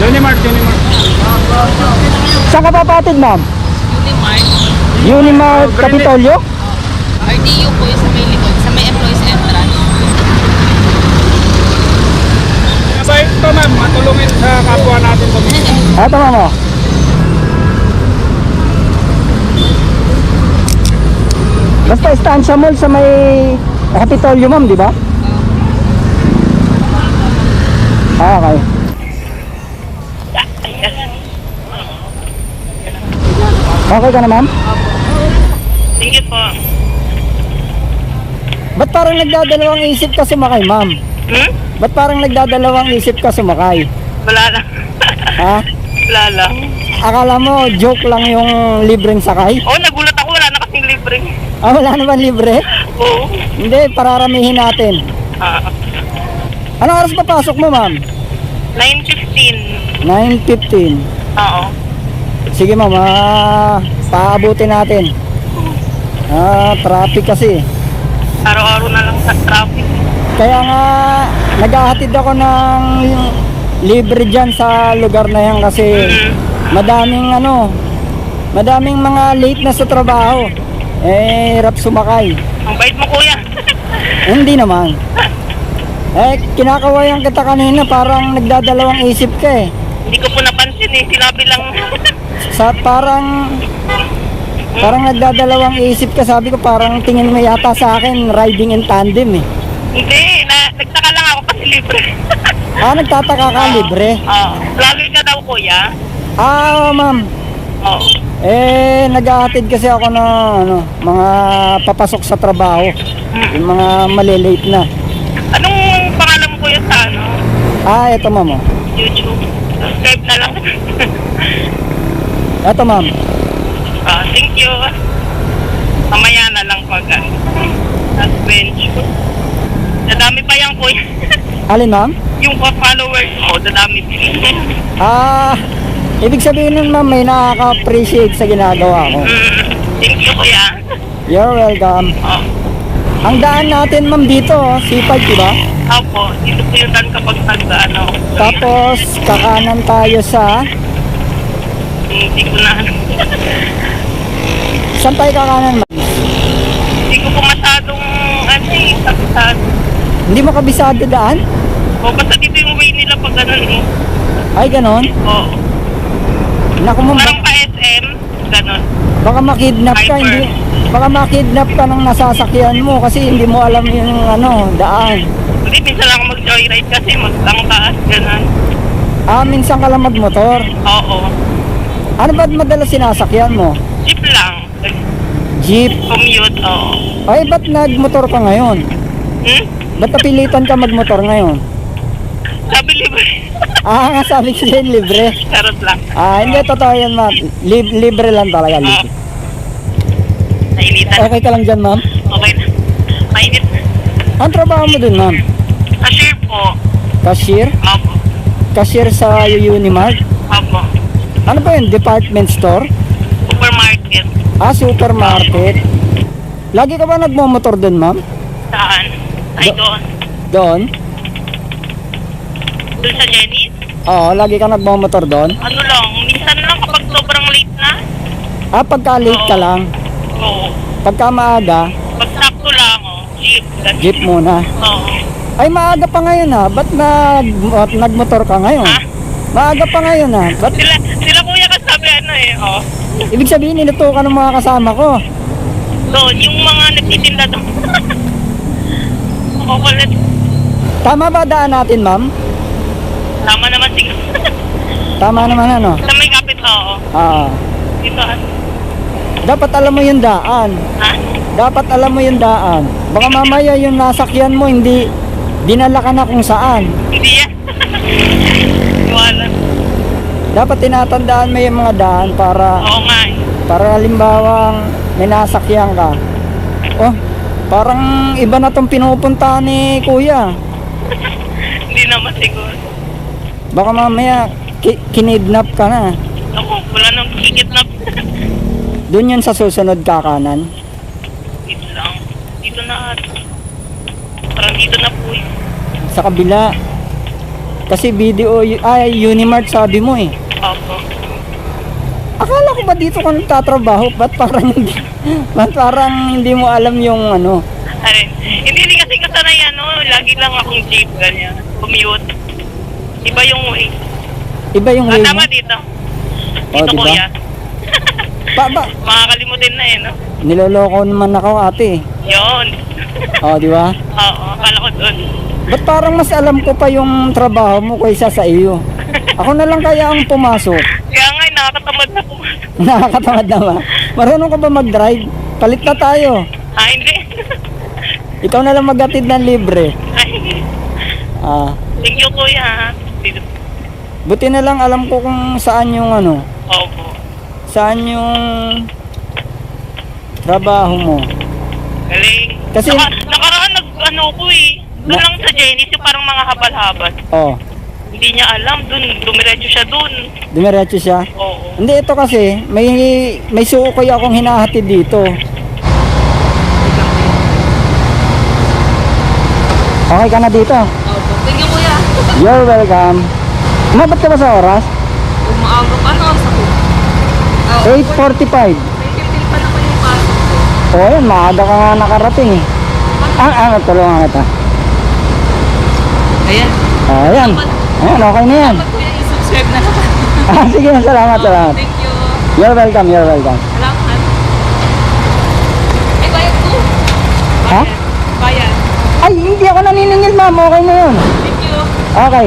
Unimart, Unimart. Saan ka papatid, ma'am? Unimart. Unimart Oh. Capitolio? RDU po yung sa may likod, sa may employees entrance. Mabait to ma'am, matulungin sa kapwa natin to. Eto, ma'am, oh. Basta Estancia Mall sa may Capitolio, ma'am, di ba? Ah, okay. Okay ka na, ma'am? Sige po. Ba't parang nagdadalawang isip ka sumakay, ma'am? Hmm? Ba't parang nagdadalawang isip ka sumakay? Wala lang. Ha? Wala lang. Akala mo, joke lang yung libreng sakay? Oo, nagulat ako. Wala na kasing libre. Ah, wala naman libre? Oo. Hindi, pararamihin natin. Ah, Anong oras papasok mo, ma'am? 9.15. 9.15. Oo. Sige, ma'am. Ah, paabutin natin. Ah, traffic kasi. Araw-araw na lang sa traffic. Kaya nga, naghahatid ako ng libre dyan sa lugar na yan kasi Mm. madaming ano, madaming mga late na sa trabaho. Eh, hirap sumakay. Ang bait mo, kuya. Hindi naman. Eh, kinakawayan kita kanina, parang nagdadalawang isip ka eh. Hindi ko po napansin eh. Sinabi lang. Sa parang parang nagdadalawang isip ka, sabi ko parang tingin mo yata sa akin riding in tandem eh. Hindi. Na, nagtaka lang ako kasi libre. Ah, nagtataka ka libre. Oo. Vlogger ka daw, kuya. Ah, ma'am. Oo. Eh, naghahatid kasi ako ng ano, mga papasok sa trabaho. Yung mga malilate na. Anong pangalan mo, kuya, sa ano? Ah, eto ma'am. oh. YouTube. Subscribe na lang. Eto ma'am. Ah, thank you. Mamaya na lang pag ano. Adventure. Dadami pa yan, kuya. Alin ma'am? yung followers mo, dadami pa. Ah, ibig sabihin nun ma'am, may nakaka-appreciate sa ginagawa ko. Mm, thank you, kuya. You're welcome. Oh, Ang daan natin ma'am dito, oh, C5, di ba? opo, dito po yung dan kapag nag, ano, Tapos, kakanan tayo sa... hindi ko na, Saan tayo kakanan ma'am? hindi ko po masyadong, ano eh, sabi Hindi mo kabisado daan? O, basta dito yung way nila pag ganun eh. Ay, ganon? O, Naku ma'am, parang pa SM, ganun. baka makidnap ka, Hyper. hindi... Baka makidnap ka ng nasasakyan mo kasi hindi mo alam yung ano, daan. Hindi, minsan lang mag-joyride kasi magtangkaas, ganun. Ah, minsan ka lang magmotor. Oo. Ano ba madalas sinasakyan mo? Jeep lang. Jeep. Commute, oo. Ay, ba't nagmotor ka ngayon? Hmm? Ba't napilitan ka magmotor ngayon? Sabi libre. Ah, nga sabi ko din, libre. Charot lang. Ah, hindi, totoo yan, ma'am. Lib- libre lang talaga, libre. Nainitan. Okay ka lang dyan, ma'am? Okay na. Mainit. Ang trabaho mo dun, ma'am? Cashier po. Cashier? Opo. Cashier sa Unimart? Opo. Ano ba yun? Department store? Supermarket. Ah, supermarket. Lagi ka ba nagmumotor dun, ma'am? Saan? Ay, Do- doon. Doon? Doon sa Jenny? Oo, lagi ka nagmumotor doon? Ano lang, minsan lang kapag sobrang late na. Ah, pagka late ka lang. Oo. Pagka maaga, Pag sakto lang, oh. Jeep. ganun. jeep muna. Oo. Ay, maaga pa ngayon ha. Ba't nag, ba't nagmotor ka ngayon? Ha? Maaga pa ngayon ha. Ba't, Sila, oh. ibig sabihin, nilutukan ng mga kasama ko. Doon, yung mga nagtitinda doon. Oo, kulit. Tama ba daan natin, ma'am? Tama naman siguro. Tama naman ano? sa may kapit, oo. Ah, Dito, ah. dapat alam mo yung daan. ha? Dapat alam mo yung daan. Baka mamaya yung nasakyan mo, hindi dinala ka na kung saan. Hindi yan. Wala. Dapat tinatandaan mo yung mga daan para Oo nga eh. Para halimbawang may nasakyan ka. Oh, parang iba na tong pinupunta ni kuya. Hindi naman siguro. Baka mamaya ki- kinidnap ka na. Ako, wala nang kikidnap. Doon yun sa susunod kakanan. dito lang. Dito na ata. Parang dito na po eh. Sa kabila. Kasi video, ay Unimart sabi mo eh. Opo. Akala ko ba dito ka nagtatrabaho? Ba't parang hindi, ba't parang hindi mo alam yung ano? Arin. Hindi, hindi kasi kasanay ano, lagi lang akong jeep, ganyan. Commute. Iba yung way. Iba yung Ah, way mo? tama dito. Oh, Dito diba? kuya. Ba, ba, Makakalimutin na eh, no? niloloko naman ako ate. Yun. Oh, di ba? Oo, akala ko doon. Ba't parang mas alam ko pa yung trabaho mo kaysa sa iyo? Ako na lang kaya ang pumasok. Kaya nga, eh, nakakatamad na pumasok. Nakakatamad na ba? Marunong ka ba mag-drive? Palit na tayo. Ah, hindi. Ikaw na lang maghatid ng libre. Ay, Ah, thank you kuya. buti na lang alam ko kung saan yung ano, Opo. saan yung trabaho mo. Galing. Kasi- Naka, nakaraan nag, ano ko eh. Doon lang sa Jenny's, yung parang mga habal-habal. Oh, Hindi niya alam, doon, dumiretso siya doon. dumiretso siya. Oo. Hindi, ito kasi, may, may suukoy akong hinahatid dito. Okay ka na dito? Opo. Thank you, kuya. You're welcome. Umabot ka ba sa oras? Umaaga pa, ano oras ako? Oh, 8.45. 15 pa na ko yung pasok ko. Oh, yun, maaga ka nga nakarating eh. Ah, ah, tulungan kita. Ayan. Ayan. Ayan, okay na yan. Dapat kuya, i-subscribe na naman. Ah, sige, salamat, salamat. Thank you. You're welcome, you're welcome. Salamat. Ay, bayad ko. Ha? Bayad. Ay, hindi ako naniningil, ma'am. Okay na yun. Thank you. Okay.